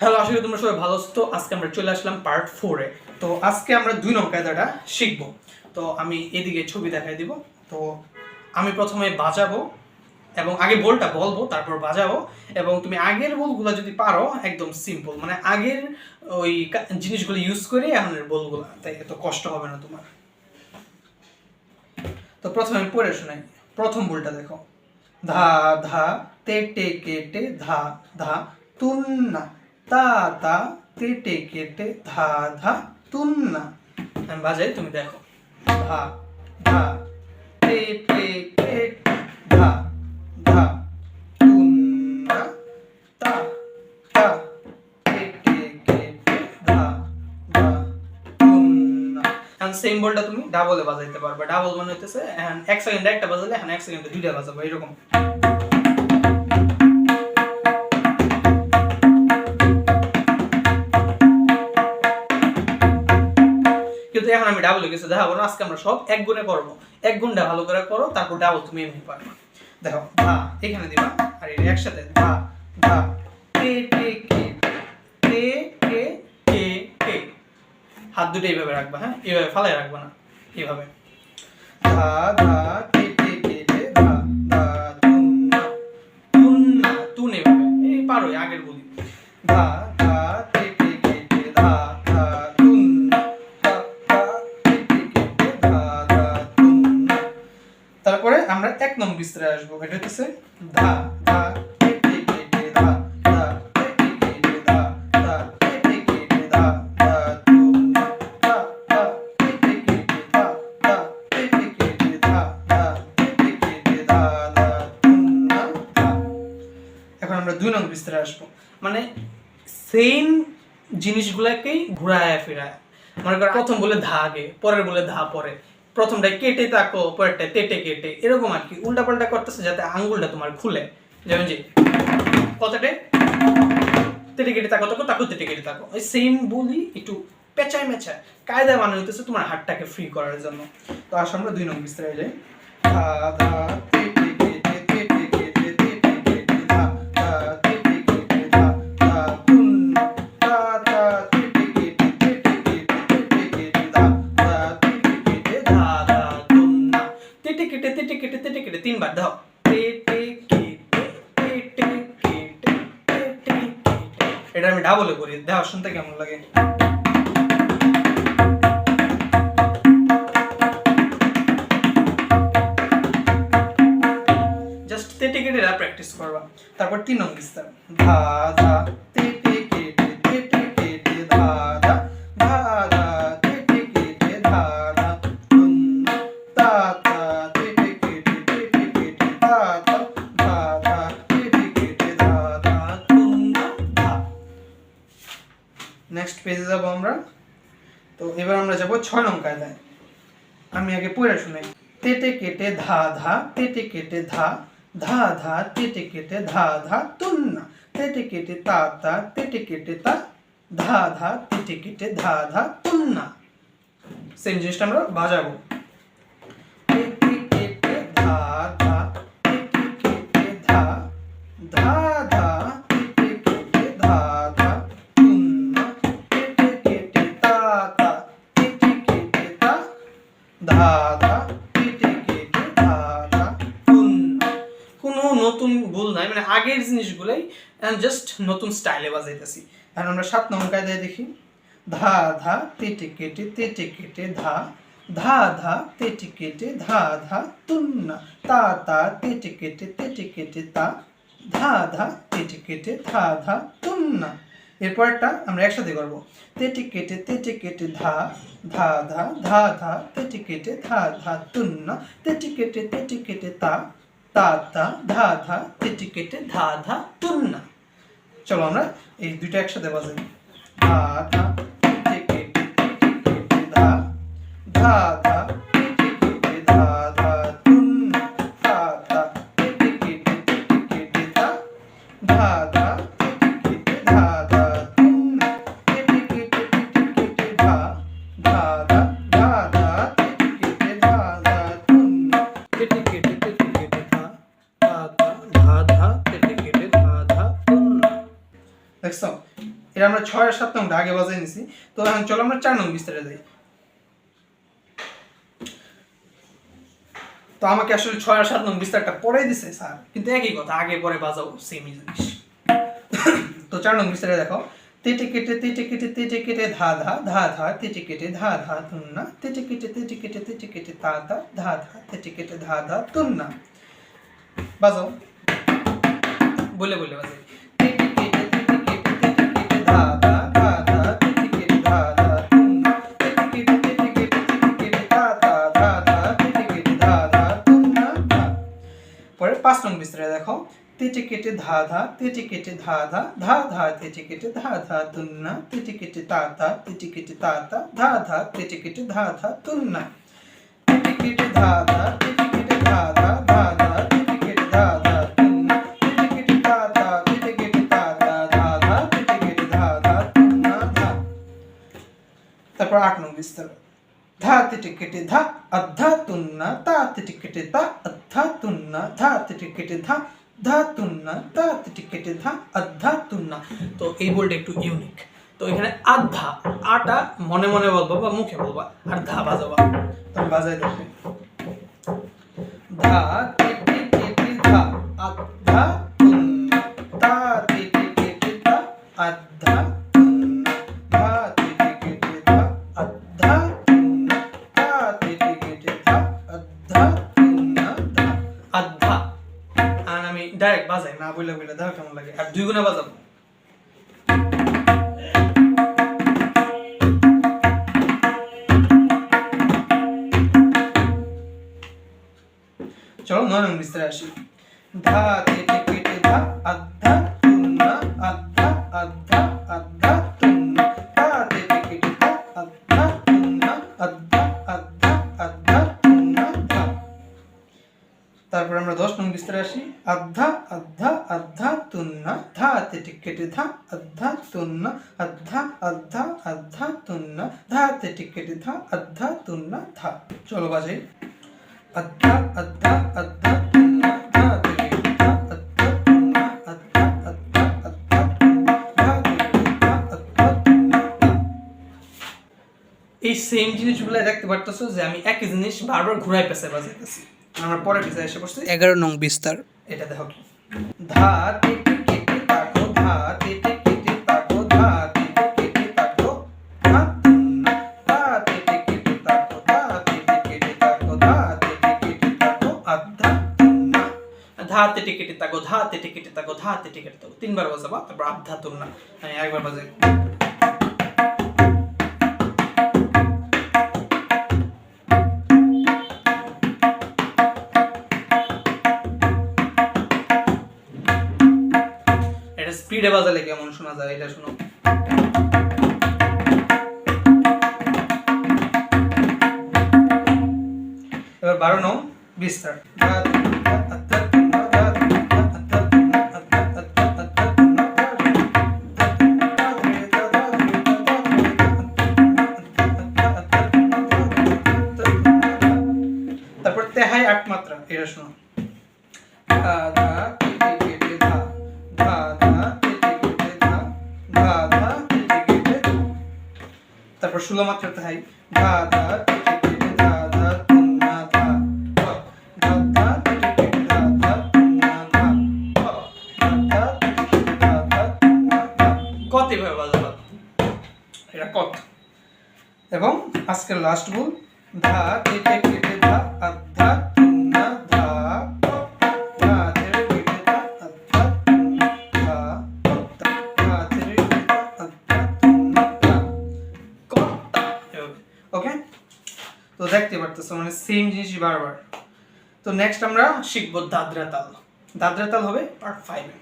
Hello আসলে তোমরা সবাই ভালো তো আজকে আমরা চলে আসলাম পার্ট ফোরে তো আজকে আমরা দুই নং কায়দাটা শিখব। তো আমি এদিকে ছবি দেখাই দিব। তো আমি প্রথমে বাজাবো এবং আগে বলটা বলব, তারপর বাজাবো। এবং তুমি আগের বলগুলো যদি পারো, একদম সিম্পল মানে আগের ওই জিনিসগুলো ইউজ করে এখনের বলগুলো, তাই এত কষ্ট হবে না তোমার। তো প্রথমে আমি পড়ে শোনাই। প্রথম বলটা দেখো। ধা ধা, তে টে কে টে ধা ধা তুন্না তা তা, তে টে কেটে ধা ধা তুন্না আমি বাজাই, তুমি দেখো। ধা ধা, তে টে কেটে ধা ধা তুন্না তা তা, তে টে কেটে ধা ধা তুন্না এখন সেম বলটা তুমি ডাবলে বাজাইতে পারবে। ডাবল মানে হইতেছে, এখন এক সেকেন্ডে একটা বাজালে, এখন এক সেকেন্ডে দুইটা বাজাবো এরকম এখন আমি ডাবলে কিছু দেখাবো না আজকে আমরা সব এক গুণে করব এক গুণটা ভালো করে করো তারপর ডাবল তুমি এমনি পারবে দেখো ধা এখানে দিবা আর এটা একসাথে ধা ধা হাত দুটো এইভাবে রাখবা হ্যাঁ এইভাবে ফালাই রাখবা না এইভাবে ধা ধা পারো আগের বলি ধা কে তে ধা ধা তুন না ধা এখন আমরা দুই নম্বর বিস্তারে আসব মানে সেম জিনিসগুলাকেই ঘুরায় ফেরায় মনে করো প্রথম বলে ধা আগে পরের বলে ধা পরে প্রথমটায় কেটে তাকো পরেরটায় তেটে কেটে, এরকম আর কি। উল্টা পাল্টা করতেছে যাতে আঙ্গুলটা তোমার খুলে। যেমন যে, কথাটে, তেটে কেটে তাকো তাকো তাকো তেটে কেটে তাকো ওই সেম বলি একটু পেঁচায় মেচায়। কায়দায় মানে হইতেছে তোমার হাতটাকে ফ্রি করার জন্য। তো আসলে আমরা দুই নম্বর বিস্তারে যাই। এটা আমি ডাবলে করি। দাও শুনতে কেমন লাগে? জাস্ট তেটে কেটে প্র্যাকটিস করবা। তারপর তিন অঙ্গিস্তার ধা ধা তেটে নেক্সট পেজে যাব আমরা। তো এবার আমরা যাব ছয় নং কায়দায়। আমি আগে পড়ে শুনাই তেটে কেটে ধা ধা, তেটে কেটে ধা ধা ধা, তেটে কেটে ধা ধা তুন্না তেটে কেটে তা তা, তেটে কেটে তা, ধা ধা, তেটে কেটে ধা ধা তুন্না সেম জিনিসটা আমরা বাজাবো। তেটে কেটে ধা ধা কেটে ধা ধা ধা ধা ধা কেটে কেটে ধা ধা কোনো নতুন ভুল নাই মানে আগের জিনিসগুলাই জাস্ট নতুন স্টাইলে বাজাইতেছি। আর আমরা সাত নম্বর কায়দায় দেখি। ধা ধা তেটে কেটে তেটে কেটে ধা। ধা ধা তেটে কেটে ধা ধা তুন্না। তা তা, তেটে কেটে তেটে কেটে তা। ধা ধা তেটে কেটে ধা ধা তুন্না। এরপরটা আমরা একসাথে করব তেটে কেটে তেটে কেটে ধা ধা ধা ধা ধা তেটে কেটে ধা ধা তুন্না তেটি কেটে তেটি কেটে তা তা তা ধা ধা তেটি কেটে ধা ধা তুন্না চলো আমরা এই দুইটা একসাথে বাজাই ধা ধা তেটে কেটে তেটে কেটে ধা ধা ধা ছয় সাত আগে নিছি। তো এখন চলো আমরা চার নং বিস্তারে যাই। তো আমাকে আসলে ছয় সাত বিস্তারটা দিছে, স্যার। কিন্তু একই কথা, আগে পরে বাজাও সেমই জিনিস। তো চার বিস্তারে দেখো। তেটে কেটে তেটে কেটে তেটে কেটে, ধা ধা ধা ধা, তেটে কেটে, ধা ধা তুন্না তেটে কেটে তেটে কেটে তেটে কেটে তা ধা ধা ধা, তেটে কেটে, ধা ধা তুন্না বাজাও। বলে বলে বাজাই। পাঁচ নং বিস্তারে দেখো তেটে কেটে ধা ধা তেটে কেটে ধা ধা ধা ধা তেটে কেটে ধা ধা তুন্না তেটে কেটে তা তা তেটে কেটে তা তা ধা ধা তেটে কেটে ধা ধা তুন্না তেটে কেটে ধা ধা তেটে কেটে ধা ধা ধা ধা তেটে কেটে ধা ধা তুন্না তেটে কেটে তা তা তেটে কেটে তা তা ধা ধা তেটে কেটে ধা ধা তুন্না ধা তারপর আট নং বিস্তার ধা তিটি কেটে ধা অদ্ধা তুন্না তা তিটি কেটে তা অদ্ধা তুন্না ধা তিটি ধা ধা তুন্না তা তিটি কেটে ধা অদ্ধা তুন্না। তো এই বলটা একটু ইউনিক তো এখানে আধা, আটা মনে মনে বলব বা মুখে বলবা, আর ধা বাজাবা। তো বাজাই দেখবে ধা তিটি কেটে ধা অদ্ধা দেখো কেমন লাগে। আর দুই গুণা বাজাবো। চলো নয় নং বিস্তারে আসি। ধা কেটে তারপর আমরা দশ নং বিস্তারে আসি। আদ্ধা আদ্ধা আদ্ধা, তুন্না, ধা, তেটে, কেটে, ধা, আদ্ধা, তুন্না, আদ্ধা আদ্ধা আদ্ধা, তুন্না, ধা, তেটে, কেটে, ধা, আদ্ধা, তুন্না, ধা। চলো বাজাই। আদ্ধা আদ্ধা আদ্ধা, তুন্না, ধা, তেটে কেটে ধা, আদ্ধা, তুন্না, আদ্ধা আদ্ধা আদ্ধা, তুন্না, ধা, তেটে কেটে ধা, আদ্ধা, তুন্না, ধা। এই সেম জিনিসগুলো দেখতে পারতেছো যে আমি একই জিনিস বারবার ঘুরাই পেছে বাজাইতেছি। আমরা পরে পিছে এসে পড়ছি এগারো নং বিস্তার এটা দেখো কি ধা তেটে কেটে তাকো ধা তেটে কেটে তাকো ধা তেটে কেটে তাকো ধা ধা তেটে কেটে তাকো ধা তেটে কেটে তাকো ধা তেটে কেটে তাকো আদ্ধা ধা তেটে কেটে তাকো ধা তেটে কেটে তাকো ধা তেটে কেটে তাকো তিনবার বাজাবা তারপর আদ্ধা তুন্না আমি একবার বাজাই স্পিডে বাজালে কেমন শোনা যায়, এটা শোনো। এবার বারো নং, বিস্তার। তারপর তেহাই আট মাত্রা, এটা শোনো। ষোলো মাত্রা তাই। এটা এবং আজকের লাস্ট বল ধা কেটে কেটে পারতেছো মানে সেম জিনিসই বারবার। তো নেক্সট আমরা শিখব দাদরা তাল দাদরা তাল হবে পার্ট ফাইভে